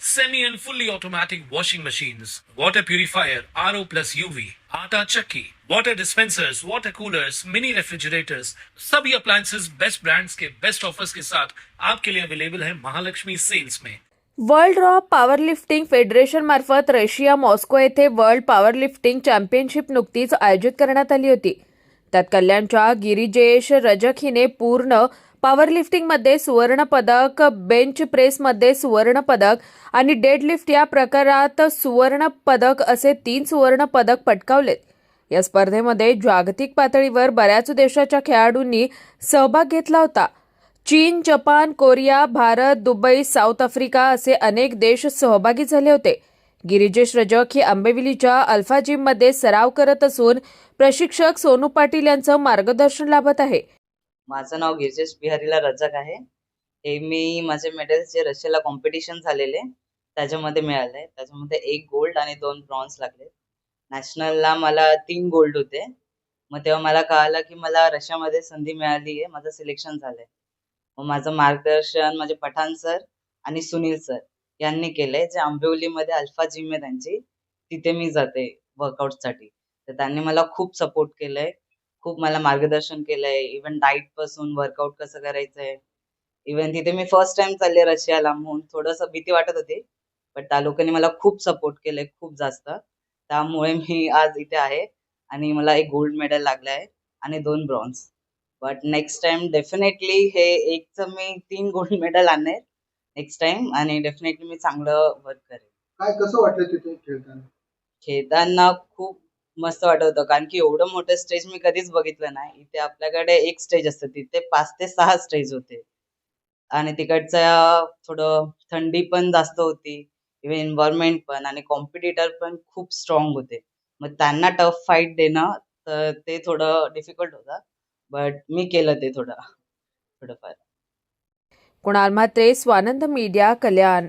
semi and fully automatic washing machines, water purifier, RO plus UV, आटा चक्की, water dispensers, water coolers, mini refrigerators, सभी appliances best brands के best offers के साथ आपके लिए अवेलेबल है महालक्ष्मी सेल्स में वर्ल्ड रॉ पॉवरलिफ्टिंग फेडरेशन मार्फत रशिया मॉस्को येथे वर्ल्ड पॉवरलिफ्टिंग चॅम्पियनशिप नुकतीच आयोजित करण्यात आली होती त्यात कल्याणच्या गिरिजेश रजक हिने पूर्ण पॉवरलिफ्टिंगमध्ये सुवर्णपदक बेंच प्रेसमध्ये सुवर्णपदक आणि डेडलिफ्ट या प्रकारात सुवर्णपदक असे तीन सुवर्णपदक पटकावलेत. या स्पर्धेमध्ये जागतिक पातळीवर बऱ्याच देशाच्या खेळाडूंनी सहभाग घेतला होता. चीन Japan Korea Bharat Dubai South Africa असे अनेक देश सहभागी झाले होते. गिरिजेश रजक ही आंबेविलीच्या अल्फा जिममध्ये सराव करत असून प्रशिक्षक सोनू पाटील यांचं मार्गदर्शन लाभत आहे. माझं नाव गिरजेश बिहारीला रजक आहे. हे मी माझे मेडल्स जे रशियाला कॉम्पिटिशन झालेले त्याच्यामध्ये मिळाले. त्याच्यामध्ये एक गोल्ड आणि दोन ब्रॉन्झ लागले. नॅशनलला मला तीन गोल्ड होते. मग तेव्हा मला कळालं की मला रशियामध्ये संधी मिळाली आहे माझं सिलेक्शन झालंय. मग माझं मार्गदर्शन माझे पठाण सर आणि सुनील सर यांनी केलंय जे आंबिवलीमध्ये अल्फा जिम आहे त्यांची. तिथे मी जाते वर्कआउटसाठी तर त्यांनी मला खूप सपोर्ट केलंय. खूप मला मार्गदर्शन केलंय. इव्हन डाईटपासून वर्कआउट कसं करायचंय. इव्हन तिथे मी फर्स्ट टाइम चालले रशियाला म्हणून थोडस भीती वाटत होती. पण त्या लोकांनी मला खूप सपोर्ट केलंय खूप जास्त. त्यामुळे मी आज इथे आहे आणि मला एक गोल्ड मेडल लागलं आहे आणि दोन bronze but next time definitely हे एकचं मी तीन गोल्ड मेडल आणणार नेक्स्ट टाइम आणि डेफिनेटली मी चांगलं वर्क करेन. काय कसं वाटलं तिथे खेळताना? खेळताना खूप मस्त वाटत होतं. कारण की एवढं मोठं स्टेज मी कधीच बघितलं नाही. इथे आपल्याकडे एक स्टेज असतं. तिथे पाच ते सहा स्टेज होते. आणि तिकडचं थोडं थंडी पण जास्त होती. इव्हन एन्व्हायरमेंट पण आणि कॉम्पिटिटर पण खूप स्ट्रॉंग होते. मग त्यांना टफ फाईट देणं तर ते थोडं डिफिकल्ट होतं. बट मी केलं ते थोडं थोडंफार. कुणाल म्हात्रे स्वानंद मीडिया कल्याण.